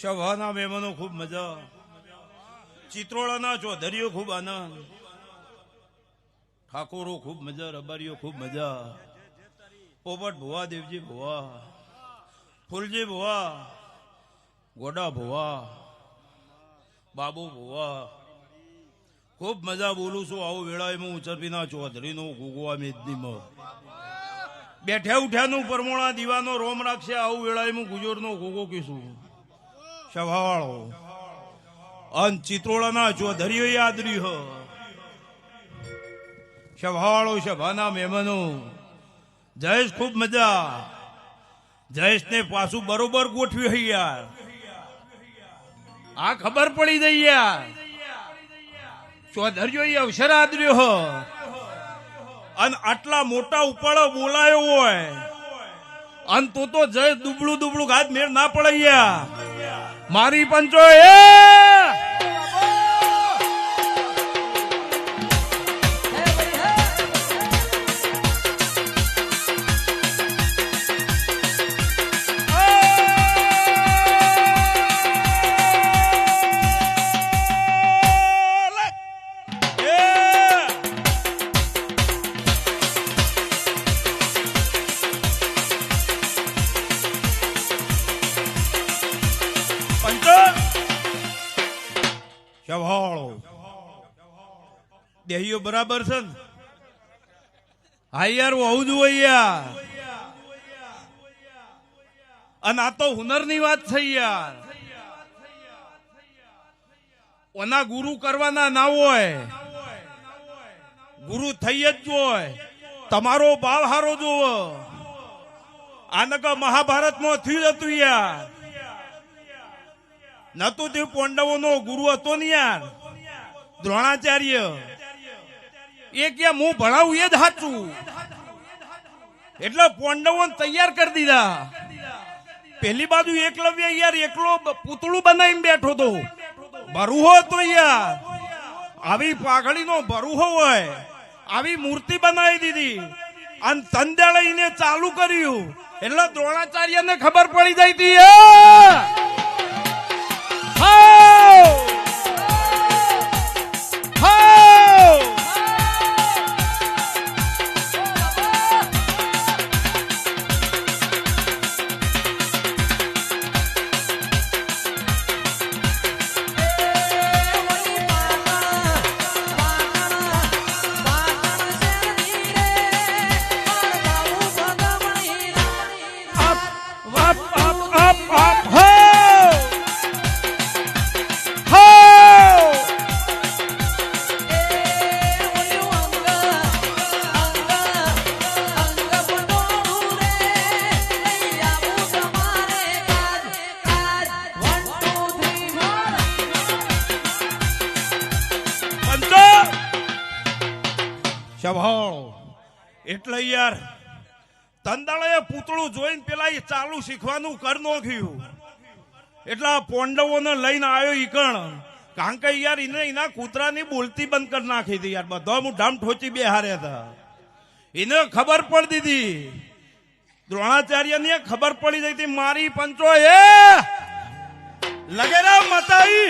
સભાના મહેમાનો ખૂબ મજા. ચિત્રોડાના ચોધરીઓ ખૂબ આનંદ. ઠાકોરો ખૂબ મજા, રબારીઓ ખૂબ મજા. પોપટ ભુવા, દેવજી ભુવા, ફૂલજી ભુવા, ગોડા ભુવા, બાબુ ભુવા. ખૂબ મજા બોલું છું. આવું વેળાએ ઉચરપીના ચૌધરીનો ગુગવા મેદનીમાં બેઠ્યા ઉઠ્યાનું પરમોણા દીવાનો રોમ રાખશે, આવું વેળાએ હું ગુજરનો ગોગો કીશું સવાળો અન ચિત્રોળાના ચૌધરીઓ યાદ રહ્યો. સવાળો સભાના મહેમાનો. જયેશ ખૂબ મજા. જયેશ ને પાછું બરોબર ગોઠવ્યું હૈ યાર. આ ખબર પડી ગઈ યાર. ચૌધરીઓ અવસર આદર્યો હો. અને આટલા મોટા ઉપાડો બોલાયો હોય. અને તું તો જય દુબળું દુબળું ઘાત મેળ ના પડે મારી પંચો એ દેહીઓ બરાબર છે ને? હા યાર, હું આવું જ યાર. અને આ તો હુનરની વાત છે યાર. ઓના ગુરુ કરવાના ના હોય. ગુરુ થઈ જ હોય. તમારો ભાવ હારો જોવો. આનક મહાભારતમાં થયું જ હતું યાર. નતું તે પોંડવો નો ગુરુ હતો ને યાર. દ્રોણાચાર્ય. એ કે હું ભણાવું એ જ સાચું એટલે પોંડવો તૈયાર કરી દીધા. પેલી બાજુ એકલવ્ય યાર એકલો પૂતળું બનાવીને બેઠો તો. બરુહો હતો યાર. આવી પાઘડીનો બરુહો હોય. આવી મૂર્તિ બનાવી દીધી. અને તંજાળીને ચાલુ કર્યું. એટલે દ્રોણાચાર્યને ખબર પડી જાય તી સભાળો એટલે યાર, તંદાળે પૂતળું જોઈને પેલા એ ચાલુ શીખવાનું કર નોખ્યું એટલે આ પાંડવોને લઈને આવ્યો ઈકણ કારણ કે યાર એને એના કૂતરાની બોલતી બંધ કરી નાખી હતી યાર. બધો હું ઢામ ઠોચી બે હાર્યા હતા. એને ખબર પડી દીધી. દ્રોણાચાર્ય ને ખબર પડી જઈ હતી મારી પંચો એ લગેરા મતાઈ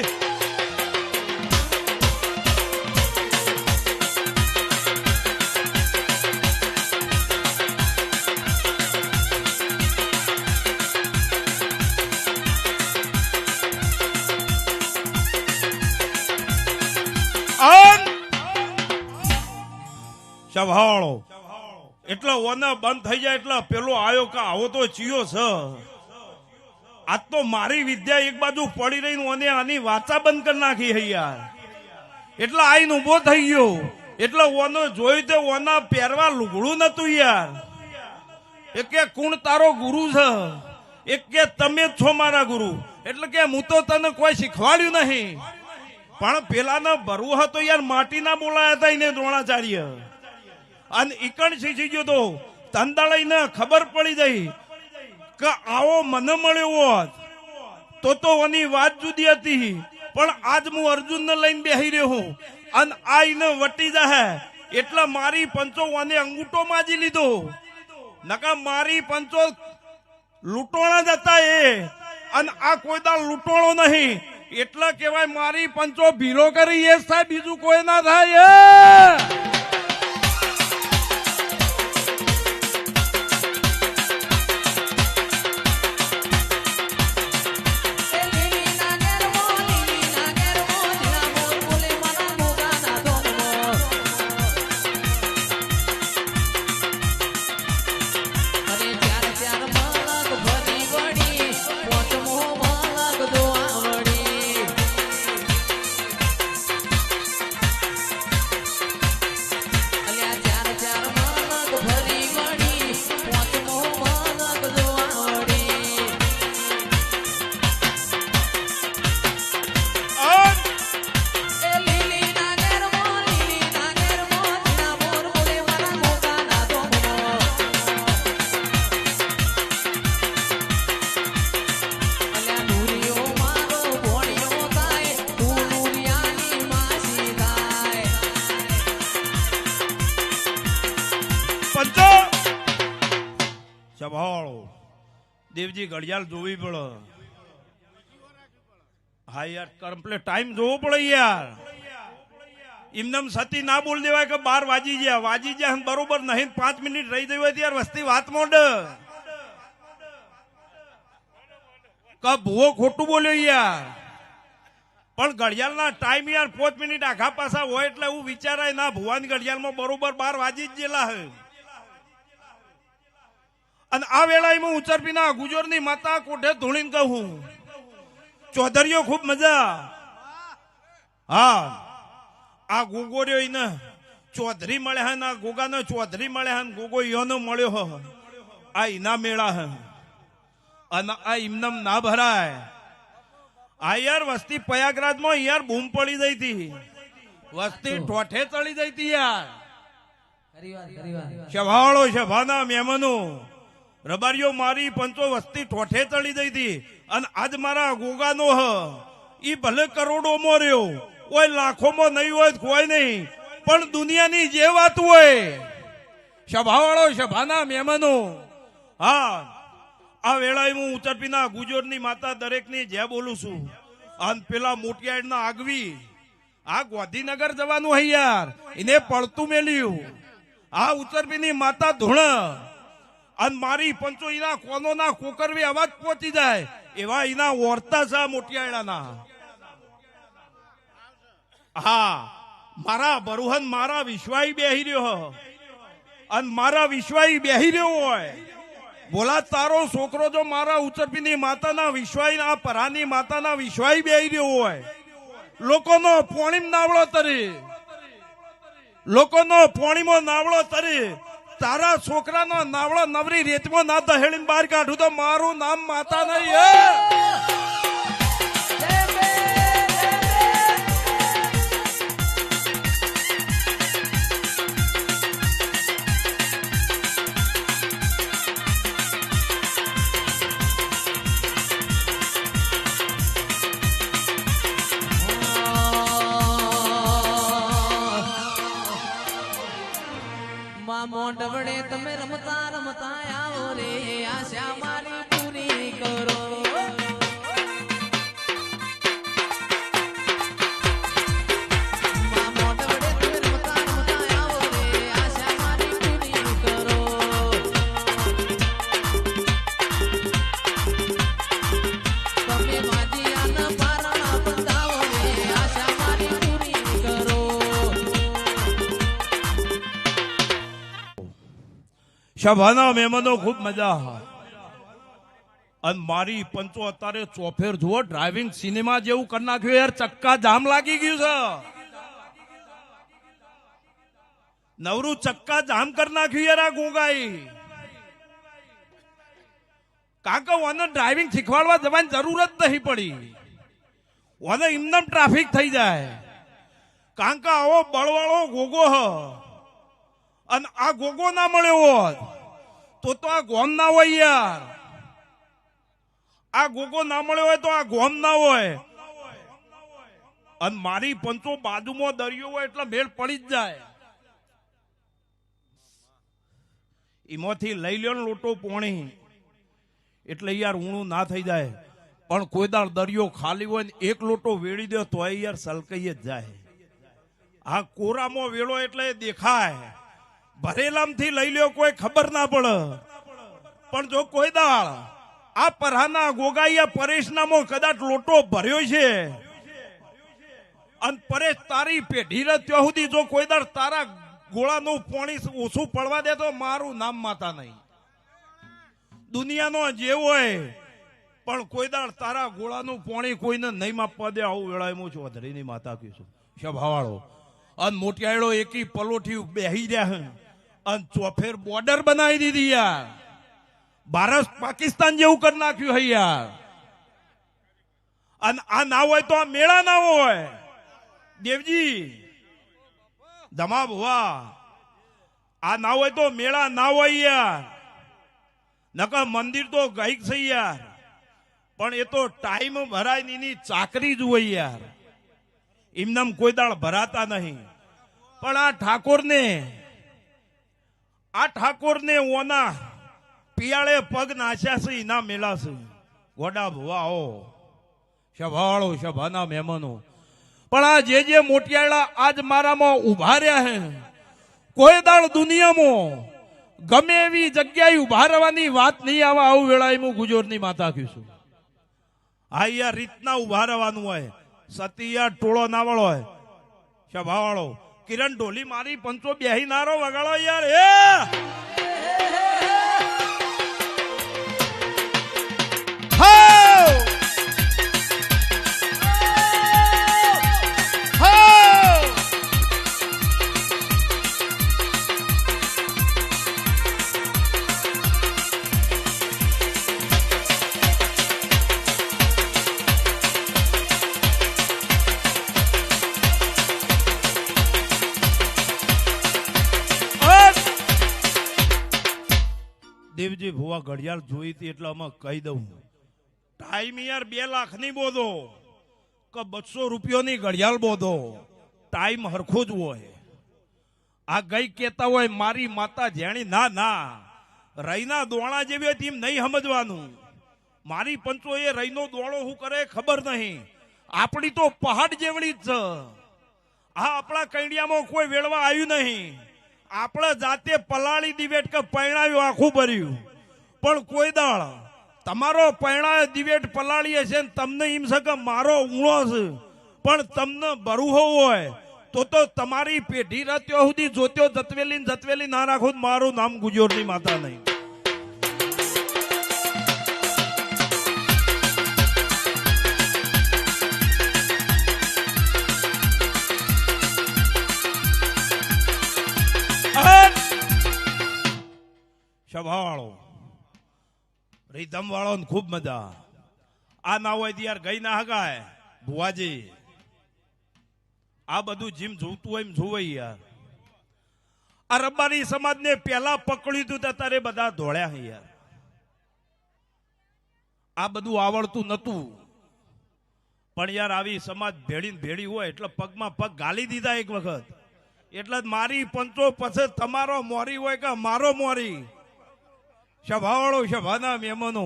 સભાળો એટલે ઓને બંધ થઈ જાય એટલે પેલો આવ્યો કે આવો તો ચિયો છે. આજ તો મારી વિદ્યા એક બાજુ પડી રહી ને ઓને આની વાચા બંધ કરી નાખી હૈ યાર. એટલે આઈને ઊભો થઈ ગયો. એટલે ઓનો જોયું તે ઓના પહેરવા લુગડું નતું યાર. એક કે કુણ તારો ગુરુ છે? એક કે તમે જ છો મારા ગુરુ. એટલે કે હું તો તને કોઈ શીખવાડ્યું નહીં. પણ પેલાને ભરવું હતો યાર માટીના બોલાયા હતા એને દ્રોણાચાર્ય. અને ઈકણ શીખી ગયો તો. તંદાળીને ખબર પડી ગઈ કે આવો મને મળ્યો હોત. તો તો એની વાત જુદી હતી. પણ આજ હું અર્જુનને લઈને બેહી રહ્યો હું. અને આ એને વટી જાહે. એટલે મારી પંચો અને અંગૂઠો માજી લીધો. નકા મારી પંચો લૂંટોણા જ હતા એ. અને આ કોઈ દા લૂંટોણો નહીં. એટલે કહેવાય મારી પંચો ભીલો કરી એ સાહેબ, બીજું કોઈ ના થાય સંભાળો દેવજી ઘડિયાળ જોવી પડે. હા યાર કમ્પ્લેટ ટાઈમ જોવો પડે યાર. એમનેમ સતી ના બોલ દેવાય કે બાર વાજી ગયા. વાજી ગયા બરોબર નહીં, પાંચ મિનિટ રહી ગઈ હોય ત્યારે વસ્તી વાત મોડ કે ભૂવો ખોટું બોલ્યો યાર. પણ ઘડિયાળના ટાઈમ યાર પાંચ મિનિટ આખા પાછા હોય એટલે હું વિચારાય ના, ભુવાની ઘડિયાળમાં બરોબર બાર વાજી જ ગયેલા હે. અને આ વેળાએ હું ઉચરપીના ગુજોરની માતા કોઠે ધૂણીને કહું ચૌધરીઓ ખૂબ મજા. હા આ ગોગોર્યો એને ચૌધરી મળ્યા હે ને આ ગોગાનો ચૌધરી મળ્યા હે ને ગોગો યોનો મળ્યો હ. આ ઇના મેળા હે. અને આ ઇમનમ ના ભરાય. આ યાર વસ્તી પ્રયાગરાજમાં યાર બૂમ પડી જઈ હતી. વસ્તી ઠોઠે ચડી જઈ હતી યાર. શભાળો શભાના મહેમાનો. રબારીઓ, મારી પંચો વસ્તી ઠોઠે ચડી દઈ હતી અને આજ મારા ગોગાનો હ. ઈ ભલે કરોડો રહ્યો. કોઈ લાખોમાં નહીં હોય કોઈ નહીં. પણ દુનિયાની જે વાત હોય, સભાવાળો, સભાના મહેમાનો. હા, આ વેળાએ હું ઉચરપીના ગુજોરની માતા દરેકની જે બોલું છું. અને પેલા મોટિયાડના આગવી. આ ગોધીનગર જવાનું હૈયાર. યાર એને પડતું મેલ્યું. આ ઉચરપીની માતા ધૂણ. અને મારી પંચો ઈના કોનોના કોકરવી અવાજ પહોંચી જાય. એવા એના વર્તા છે મોટિયાળાના. હા, મારા બરુહન મારા વિશ્વાઈ બેહી રહ્યો અને મારા વિશ્વાઈ બેહી રહ્યો હોય. બોલા, તારો છોકરો જો મારા ઉચરપીની માતાના વિશ્વાઈ, આ પરાની માતાના વિશ્વાઈ બેહી રહ્યો હોય. લોકોનો પોણીમ નાવળો તરી. લોકોનો પોણીમો નાવળો તરી. તારા છોકરાનો નાવડો નવરી રેતમાં ના દહેડીને બહાર કાઢું તો મારું નામ માતા નહીં સભાના મહેમાનો ખૂબ મજા અને મારી પંચો અત્યારે ચોફેર જુઓ ડ્રાઇવિંગ સિનેમા જેવું કરી નાખ્યું યાર, ચક્કા જામ લાગી ગયું છે. નવરું ચક્કા જામ કરી નાખ્યું યાર આ ગોગાઈ. કાકા ઓને ડ્રાઇવિંગ શીખવાડવા જવાની જરૂર જ નહીં પડી. ઓને એમનેમ ટ્રાફિક થઈ જાય. કાંકા આવો બળવાળો ગોગો હ. અને આ ગોગો ના મળ્યો હોત, તો તો આ ગોમ ના હોય યાર. આ ગોગો ના મળ્યો હોય તો આ ગોમ ના હોય. અને મારી પંચો બાજુમાં દરિયો હોય એટલે મેળ પડી જ જાય. એમાંથી લઈ લ્યો ને લોટો પોણી. એટલે યાર ઊણું ના થઈ જાય. પણ કોઈ દાળ દરિયો ખાલી હોય ને એક લોટો વેળી દે તોય યાર સલકાઈ જ જાય. આ કોરામાં વેળો એટલે દેખાય. ભરેલામથી લઈ લ્યો કોઈ ખબર ના પડે. પણ જો કોઈ દાળ આ પરાના ગોગાઈયા પરેશનામો કદાચ લોટો ભર્યો છે, અને પરેશ તારી પેઢી ત્યાં સુધી જો કોઈ દાળ તારા ગોળાનું પોણી ઓછું પડવા દે તો મારું નામ માતા નહીં. દુનિયાનો જે હોય પણ કોઈ દાળ તારા ગોળાનું પોણી કોઈને નહીં માપવા દે, આવું વેળાએ ચૌધરીની માતા કહીશું. સભાવાળો અને મોટિયાળો એકી પલોઠી બેહી રહ્યા હે. અને ચોફેર બોર્ડર બનાવી દીધી યાર. ભારત પાકિસ્તાન જેવું કરી નાખ્યું હૈ યાર. અને આ ના હોય તો આ મેળા ના હોય. દેવજી ધમા ભુવા. આ ના હોય તો મેળા ના હોય યાર. નકર મંદિર તો ગઈક છે યાર. પણ એ તો ટાઈમ ભરાયની ચાકરી જ હોય યાર. એમનામ કોઈ દાળ ભરાતા નહીં. પણ આ ઠાકોરને આ ઠાકોરને ઓના પિયાળે પગ નાચ્યા છે એના મેલા છે. ગોડા ભુવા આવો. સભાળો સભાના મહેમાનો. પણ આ જે જે મોટિયાળા આજ મારામાં ઊભા રહ્યા હે, કોઈ દાળ દુનિયામાં ગમે એવી જગ્યાએ ઊભા રહેવાની વાત નહીં, આવે આવું વેળાએ હું ગુજોરની માતા કહીશું આ યાર રીતના ઊભા રહેવાનું હોય. સતિયા ટોળો ના વાળો હોય. સભાવાળો કિરણ ઢોલી મારી પંચો બેહી નારો વગાડો યાર. એ! દેવજી ભુવા ઘડિયાળ જોઈ હતી એટલે અમે કહી દઉં ટાઈમ યાર બે લાખની બોધો. કે બસો રૂપિયોની ઘડિયાળ બોધો. ટાઈમ હરખો જ હોય. આ ગઈ કેતા હોય મારી માતા જેણી, ના ના રઈના દોણા જેવી હતી એમ નહીં સમજવાનું. મારી પંચો એ રઈનો દોણો શું કરે ખબર નહીં. આપણી તો પહાડ જેવડી જ છે. આ આપણા કૈડિયામાં કોઈ વેળવા આવ્યું નહીં. આપણે જાતે પલાળી દિવેટ કે પૈણાવ્યું આખું ભર્યું. પણ કોઈ દાળ. તમારો પૈણા દિવેટ પલાળીએ છે તમને એમ મારો ઊણો છે. પણ તમને ભરવું હોય, તો તો તમારી પેઢી રત્યો સુધી જોત્યો, જતવેલી જતવેલી ના રાખો મારું નામ ગુજોરની માતા નહીં. અન! રીધમ વાળો ખૂબ મજા. આ ના હોય તો યાર ગઈ ના હગાય, ભુવાજી. આ બધું જીમ જોતું હોય એમ જોવે યાર. આ રબારી સમાજને પેલા પકડ્યું હતું તારે બધા ધોળ્યા યાર. આ બધું આવડતું નતું પણ યાર, આવી સમાજ ભેળી ભેળી હોય એટલે પગમાં પગ ગાલી દીધા એક વખત. એટલે મારી પંચો પછી તમારો મોરી હોય કે મારો મોરી? સભાવાળો સભાના મહેમાનો.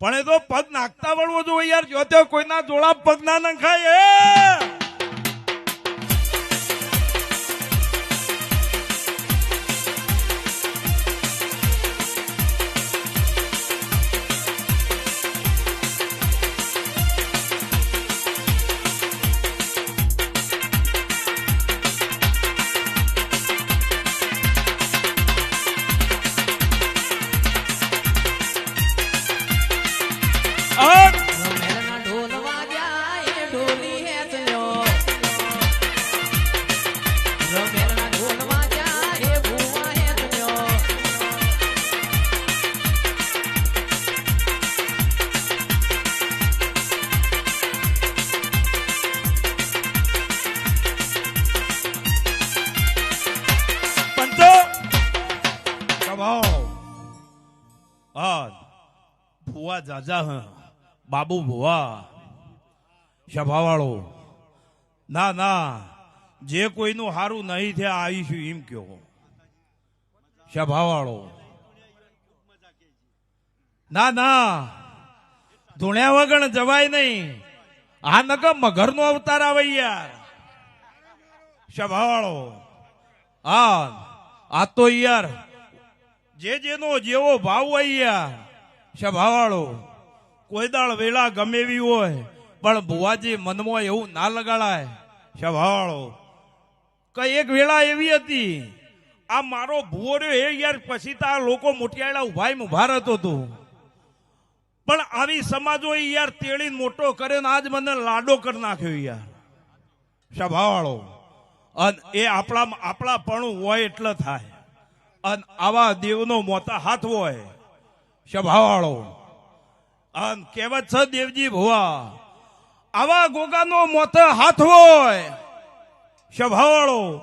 પણ એ તો પગ નાખતા વળવો જોઈએ યાર જો કોઈના જોડા પગ ના નખાય ભુવા જાજા બાબુ ભુવા, સભાવાળો. ના ના, જે કોઈનું હારું નહીં થયા આવીશું એમ કયો સભાવાળો. ના ના, ધૂણ્યા વગર જવાય નહીં. આ નક મગર નો અવતાર આવે યાર. શભાળો હા, આ તો યાર, જે જેનો જેવો ભાવ હોય યાર. શભાવાળો કોઈ દાળ વેળા ગમે એવી હોય, પણ ભુવાજી મનમાં એવું ના લગાડાય. શભાવાળો કઈ એક વેળા એવી હતી, આ મારો ભુવો રહ્યો એ યાર પછી તો આ લોકો મોટિયાળા ઊભા ઊભા રહેતો હતો. પણ આવી સમાજો યાર તેડીને મોટો કર્યો ને આજ મને લાડો કરી નાખ્યો યાર. સભાવાળો, અને એ આપણા આપણા પણ હોય એટલે થાય. અને આવા દેવનો મોટા હાથ હોય સભાવાળો આમ કહેવત છે દેવજી ભુવા, આવા ગોગાનો મોત હાથ હોય સભાવાળો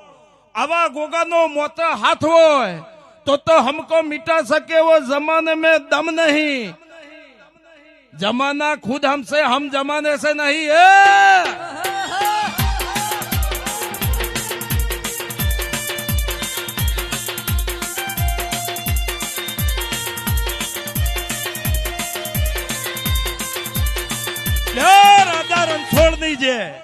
આવા ગોગાનો મોત હાથ હોય, તો તો હમકો મિટા સકે વો જમાને મે દમ નહીં. જમાના ખુદ હમસે હમ જમાને સે નહીં, એ! છોડ દીજે